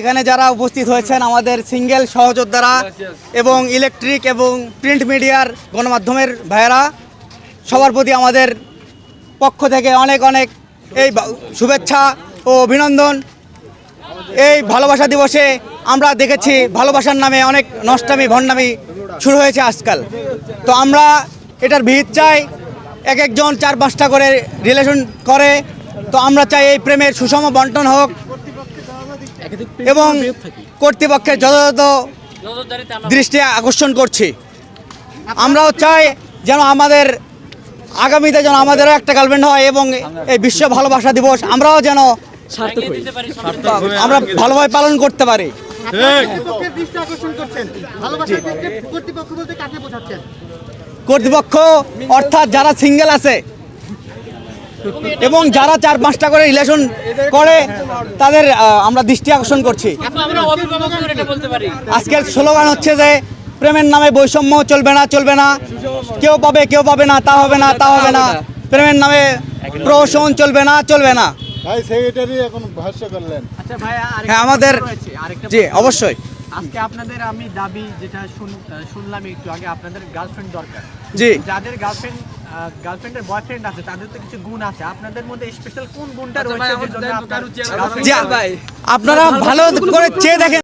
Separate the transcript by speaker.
Speaker 1: এখানে যারা উপস্থিত হয়েছেন আমাদের সিঙ্গেল সহযোদ্ধারা এবং ইলেকট্রিক এবং প্রিন্ট মিডিয়ার গণমাধ্যমের ভাইয়েরা, সবার প্রতি আমাদের পক্ষ থেকে অনেক অনেক এই শুভেচ্ছা ও অভিনন্দন। এই ভালোবাসা দিবসে আমরা দেখেছি ভালোবাসার নামে অনেক নষ্টামি, ভণ্ডামি শুরু হয়েছে আজকাল। তো আমরা এটার ভিত চাই, এক একজন চার পাঁচটা করে রিলেশন করে। তো আমরা চাই এই প্রেমের সুষম বন্টন হোক এবং কর্তৃপক্ষের যথাযথ দৃষ্টি আকর্ষণ করছি। আমরাও চাই যেন আমাদের আগামীতে যেন আমাদেরও একটা গার্লফ্রেন্ড হয় এবং এই বিশ্ব ভালোবাসা দিবস আমরাও যেন আমরা ভালোভাবে পালন করতে পারি।
Speaker 2: কর্তৃপক্ষের দৃষ্টি আকর্ষণ করছেন। ভালোবাসার ক্ষেত্রে কর্তৃপক্ষ বলতে কাকে বোঝাচ্ছেন?
Speaker 1: কর্তৃপক্ষ অর্থাৎ যারা সিঙ্গেল আছে এবং যারা চার পাঁচটা করে রিলেশন করে তাদের আমরা দৃষ্টি আকর্ষণ করছি।
Speaker 3: আমরা অভিভাবক করে এটা বলতে পারি।
Speaker 1: আজকের স্লোগান হচ্ছে যে প্রেমের নামে বৈষম্য চলবে না চলবে না। কেউ পাবে কেউ পাবে না তা হবে না তা হবে না। প্রেমের নামে প্রহসন চলবে না চলবে না।
Speaker 4: ভাই সেক্রেটারি এখন ভাষ্য করলেন।
Speaker 5: আচ্ছা
Speaker 1: হ্যাঁ আমাদের জি অবশ্যই।
Speaker 5: আজকে আপনাদের আমি দাবি যেটা শুনলাম একটু আগে আপনাদের গার্লফ্রেন্ড দরকার।
Speaker 1: জি।
Speaker 5: যাদের গার্লফ্রেন্ড গার্লফ্রেন্ডের বয়ফ্রেন্ড আছে তাদের তো কিছু গুণ আছে। আপনাদের মধ্যে স্পেশাল কোন গুণটা
Speaker 3: আচ্ছা
Speaker 5: রয়েছে আপনার
Speaker 1: আপনারা ভালো করে চেয়ে দেখেন।